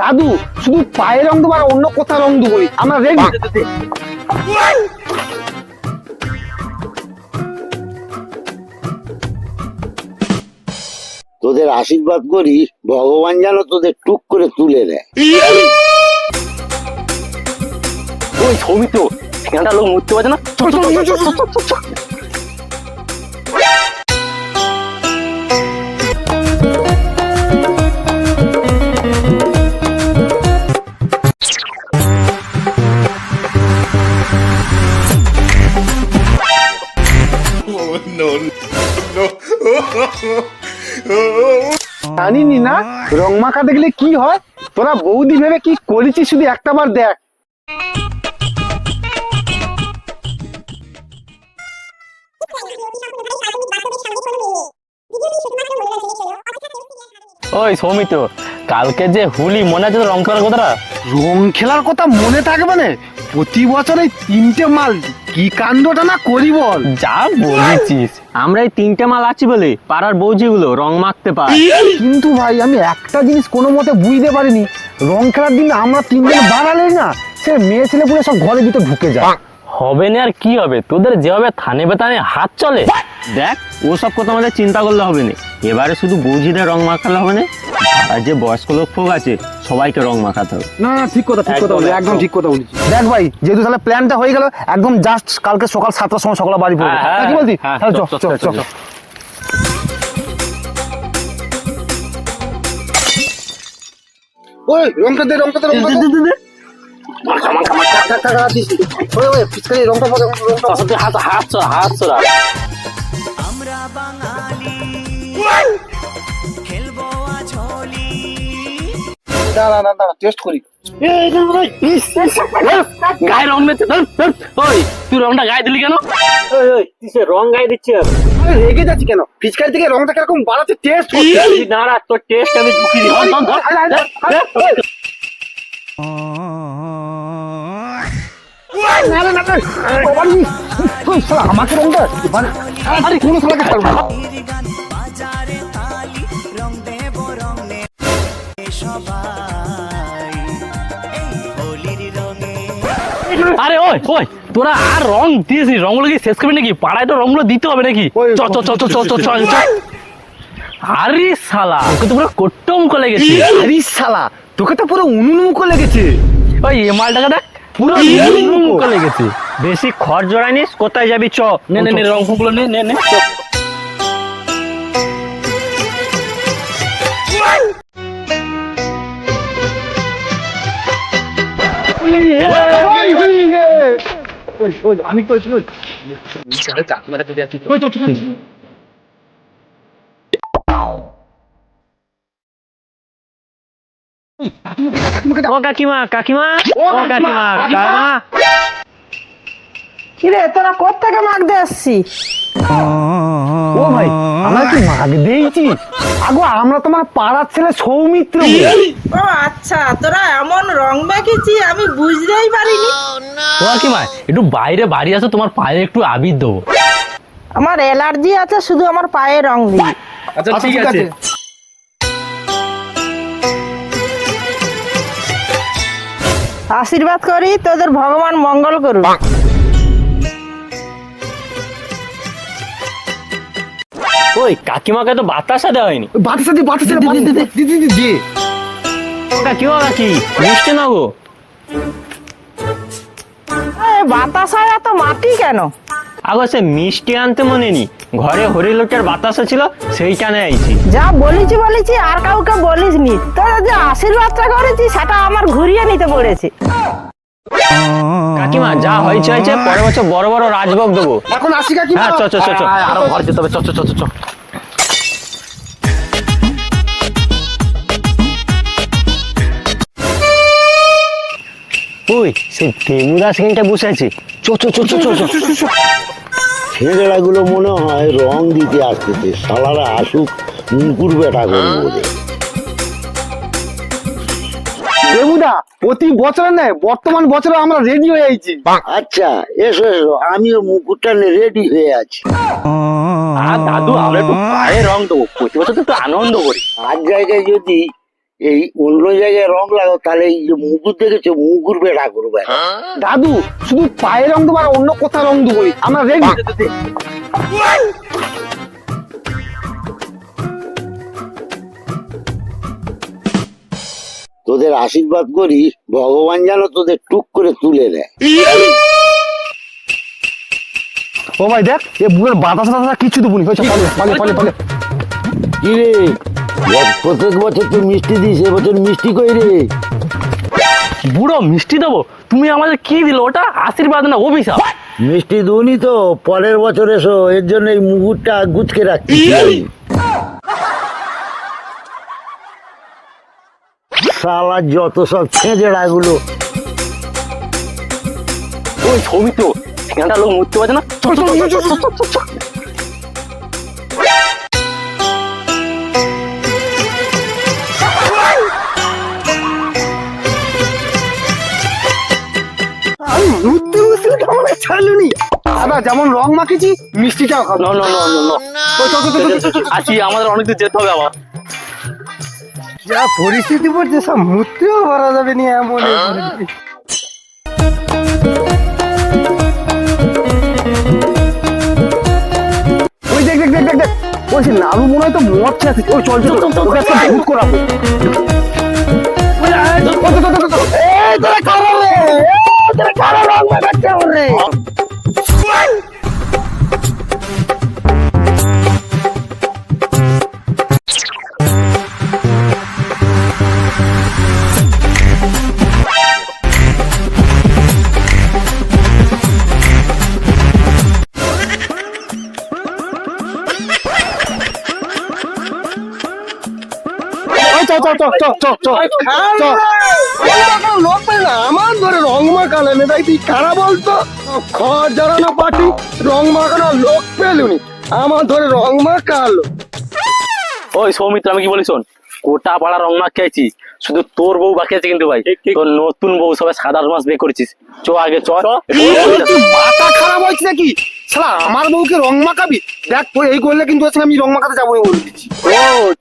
দাদু শুধু পায়ে রং দেবো আর অন্য কোথাও রং দেবো আমরা রেডি। তোদের আশীর্বাদ করি ভগবান যেন তোদের টুক করে তুলে দেয়। ওই ছবি তো সেখানটা লোক মরতে পারছে না। চল, চল, চল। জানিনি না? রং মাখা দেখলে কি হয়? তোরা বৌদি ভেবে কি করেছিস শুধু একটা বার দেখ। ওই সৌমিত কালকে যে হুলি মনে আছে রং খেলার কথাটা? রং খেলার কথা মনে থাকবে না। প্রতি বছর এই তিনটে মাল কি কাণ্ডটা না করি বল? যা বলেছিস। আমরা এই তিনটে মাল আছি বলে পাড়ার বৌজিগুলো রং মাখতে পারে। কিন্তু ভাই আমি একটা জিনিস কোনো মতে বুঝতে পারিনি। রং খেলার দিন আমরা তিনজন বাড়ালে না সে মেয়ে ছেলে পুরো সব ঘরের ভিতরে ঢুকে যায়। হবে না আর কি হবে? তোদের যেভাবে থানে বেতানে হাত চলে দেখ ওসব কথা আমাদের চিন্তা করলে হবে না। এবারে শুধু বৌজিদের রং মাখালে হবে না? আর যে বয়স্ক লোক ফোক আছে সবাইকে রং মাখাতে হবে। না না ঠিক কথা ঠিক কথা একদম, বলি একদম। ঠিক কথা বলেছি। দেখ ভাই যেহেতু তাহলে প্ল্যানটা হয়ে গেল একদম জাস্ট কালকে সকাল সাতটার সময় সকালে বাড়ি পড়ব হ্যাঁ, কি বলছি? হ্যাঁ, তাহলে চল, চল চল। ওই রংটা দে রংটা দে রংটা দে। মাখা মাখা দাঁড়া না দাঁড়া টেস্ট করি গায়ে রং মেছে ওই তুই রংটা গায়ে দিলি কেন রং গায়ে দিচ্ছে রেগে যাচ্ছি কেন ফিচকার থেকে রংটা কীরকম বাড়াচ্ছে টেস্ট দাঁড়া তোর টেস্ট আমি আমাকে রংটা আরে কোনো সালাকে সবাই এই হোলির রঙে। আরে ওই ওই তোরা আর রং দিয়েছিস রংগুলো কি শেষ করবি নাকি? পাড়ায় তো রংগুলো দিতে হবে নাকি? চ চ চ চ চ চ চ চ। আরে শালা ওকে তো পুরো কোট্টম করে গেছি আরে শালা তোকে তো পুরো উনুনমুখো লেগেছে। ওই এ মালটাকে দেখ পুরো মুখে। লেগেছে। বেশি খড় জড়াইনিস কোথায় যাবি চ। নে নে নে রং ফুগুলো নে নে নে। আমি কইছি ও কাকিমা কাকিমা? ও কাকিমা কাকিমা? কিরে তোরা কোথেকে মাগতে আসছি ও ভাই আমরা কি মাগ দিয়েছি? আগো আমরা তোমার পাড়ার ছেলে সৌমিত্র বলে। ও আচ্ছা তোরা এমন রং মেখেছি আমি বুঝতেই পারিনি। ও কাকিমা একটু বাইরে বাড়ি আসো তোমার পায়ে একটু আবির দেবো। আমার অ্যালার্জি আছে শুধু আমার পায়ে রং দিই। আচ্ছা আচ্ছা, ঠিক আছে। আশীর্বাদ করি তোদের ভগবান মঙ্গল করুক। ওই কাকিমাকে তো বাতাসা দেওয়া হয়নি। বাতাসা দি বাতাসা দি দি দি দি দি ও কাকি মিষ্টি না গো। এই বাতাসায় এত মাটি কেন? আগো সে মিষ্টি আনতে মনে নি ঘরে হরিলোকের বাতাসা ছিল সেইখানে আইছি। যা বলেছি বলেছি আর কাউকে বলিস নি তোরা যে আশীর্বাদটা করেছি সেটা আমার ঘুরিয়ে নিতে পড়েছে। কাকিমা যা হয়েছে হয়েছে পরের বছর বড় বড় রাজভোগ দেবো। এখন আসি কাকি হ্যাঁ চ চ চ চ আরও ঘর যেতে হবে চ চ চ চ ওই সেই দেবুদা সেখানটা বসে আছে। চ চ চ চ চ চ ছেলেগুলো মনে হয় রং দিতে আসতেছে শালারা আসুক মুকুর বেটা করব। প্রতি বছরে নেয় বর্তমান বছরে আমরা রেডি হয়ে আইছি আচ্ছা এসো এসো আমিও মুকুরটা রেডি হয়ে আছি। আর দাদু আমরা একটু পায়ে রং দেবো। প্রতি বছর তো একটু আনন্দ করি। আর জায়গায় যদি এই অন্য জায়গায় রং লাগাও তাহলে এই যে মুকুর দেখেছ মুকুর বেটা করবে দাদু শুধু পায়ে রং দেবো আর অন্য কোথাও রং দেবো। আমরা রেডি তোদের আশীর্বাদ করি ভগবান যেন তোদের টুক করে তুলে দেয় ও ভাই দেখ এ বুড়ের বাতাস টাতাস কিচ্ছু দেবো নি হয়েছে পালে পালে পালে পালে কি রে প্রত্যেক বছর তুই মিষ্টি দিস এবছর মিষ্টি কই রে? বুড়ো মিষ্টি দেবো? তুমি আমাদের কি দিল? ওটা আশীর্বাদ না অভিশাপ? মিষ্টি দুনি তো পরের বছর এসো এর জন্য এই মুকুরটা গুছকে রাখছি। শালা যত সব ছেঁচড়া গুলো ওই ছবি তো সেখানটা লোক মরতে পারছে না চল, চল, চল, চল, চল, চল, চল, চল। আমি ঘুরতে বসে আমাকে ছাড়লুনি দাদা যেমন রং মাখেছি মিষ্টিটাও খাব আমাদের অনেক দূর যেতে হবে আবার যা পরিস্থিতি পড়ছে, সব মূর্তিও ভরা যাবে নি এমন ওই দেখ দেখ দেখ দেখ দেখ বলছি নাড়ু মনে হয় তো মদ আছে ওই চল চল ওকে একটা ভূত করাবো তোরা কারা রে? তোরা কারা রে? লোক না আমার ধরে রং মাখালে না তাই তুই কারা বলতো? খড় জ্বালানো পাটি রং মাখানো লোক পেলুনি আমার ধরে রং মাখালো। ওই সৌমিত্র আমি কি বলি শোন গোটা পাড়া রং মাখ খেয়েছি শুধু তোর বউ বাকি আছে কিন্তু ভাই তোর নতুন বউ সবাই সাদা মাস বিয়ে করেছিস। চ আগে চ। মাথা খারাপ হয়েছে নাকি? শালা আমার বউকে রং মাখাবি? দেখ তুই এই করলে কিন্তু ওর সঙ্গে আমি রং মাখাতে যাব বলে দিচ্ছি। ও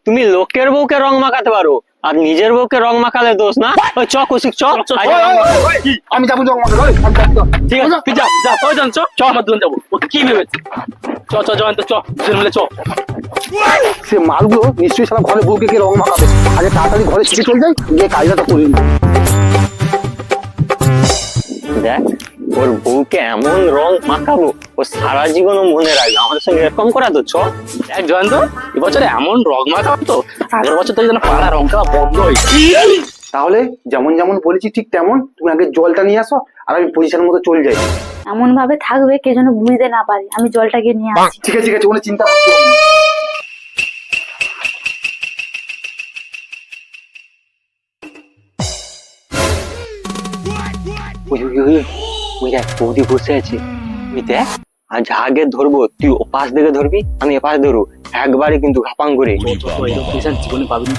তুমি লোকের বউকে রং মাখাতে পারো আর নিজের বউকে রং মাখালে দোষ না? ওই চ কৌশিক চ ওই, ওই, ওই, ওই, আমি যাব রং মাখাতে ওই, আমি যাব, যাব। ঠিক আছে তুই যা যা ওই যান চ চ আমার দুজন যাব। ও কি ভেবেছে? চ চ জয়ন্ত চ দুজন মিলে চ। সে মালগুলো নিশ্চয়ই সারা ঘরে বউকে কে রং মাখাবে। আগে তাড়াতাড়ি ঘরে ছুটে চলে যাই গিয়ে কাজটা করে নিই এমন রং মাখাবো? ও সারা জীবন ও মনে রাখবে। আমাদের সঙ্গে এরকম করা তো চ। দেখ জয়ন্ত এবছরে এমন রং মাখাবো তো আগের বছর তো যেন পাড়া রং খেলা বন্ধ হয়েছে তাহলে যেমন যেমন বলেছি ঠিক তেমন তুমি আগে জলটা নিয়ে আসো আর আমি পজিশনের মতো চলে যাই। এমন ভাবে থাকবে কে যেন বুঝতে না পারে আমি জলটা গিয়ে নিয়ে আসছি। ঠিক আছে ঠিক আছে কোনো চিন্তা করতে হবে না। ওই দেখ বৌদি বসে আছে। ওই দেখ আজ আগে ধরবো তুই ও পাশ থেকে ধরবি আমি এ পাশ ধরবো। একবারে কিন্তু ঘাপাং করে। জীবনে পাবি না।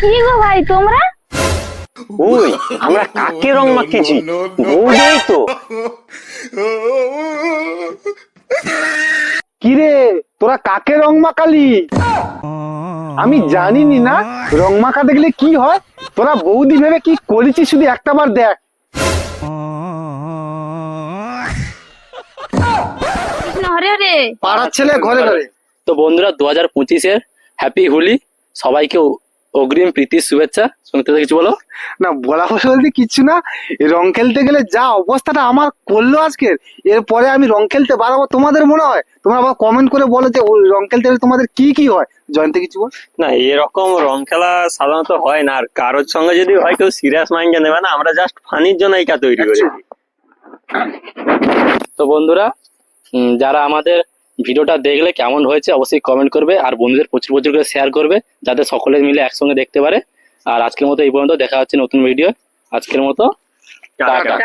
কি গো ভাই তোমরা? ওই আমরা কাকে রং মাখিয়েছি? বৌদি তো। কিরে তোরা কাকে রং মাখালি? আমি জানিনি না রং মাখা দেখলে কি হয়? তোরা বৌদি ভেবে কি করেছিস শুধু একটা বার দেখ। হরে হরে পাড়ার ছেলে ঘরে ঘরে। তো বন্ধুরা দু হাজার পঁচিশের হ্যাপি হোলি সবাইকে অগ্রিম প্রীতির শুভেচ্ছা। শুনতে কিছু বলো? না বলা বলতে কিচ্ছু না। রং খেলতে গেলে যা অবস্থাটা আমার করল আজকের এরপরে আমি রং খেলতে বাড়াবো তোমাদের মনে হয়? তোমরা আবার কমেন্ট করে বলো যে ওই রং খেলতে গেলে তোমাদের কি কি হয়? জয়ন্ত কিছু বল। না এরকম রং খেলা সাধারণত হয় না। আর কারোর সঙ্গে যদি হয় কেউ সিরিয়াস মাইন্ডে নেবে না। আমরা জাস্ট ফানির জন্য এইটা তৈরি করেছি তো বন্ধুরা যারা আমাদের ভিডিওটা দেখলে কেমন হয়েছে অবশ্যই কমেন্ট করবে আর বন্ধুদের প্রচুর প্রচুর করে শেয়ার করবে যাতে সকলে মিলে একসঙ্গে দেখতে পারে। আর আজকের মতো এই পর্যন্ত দেখা হচ্ছে নতুন ভিডিও আজকের মতো টাটা।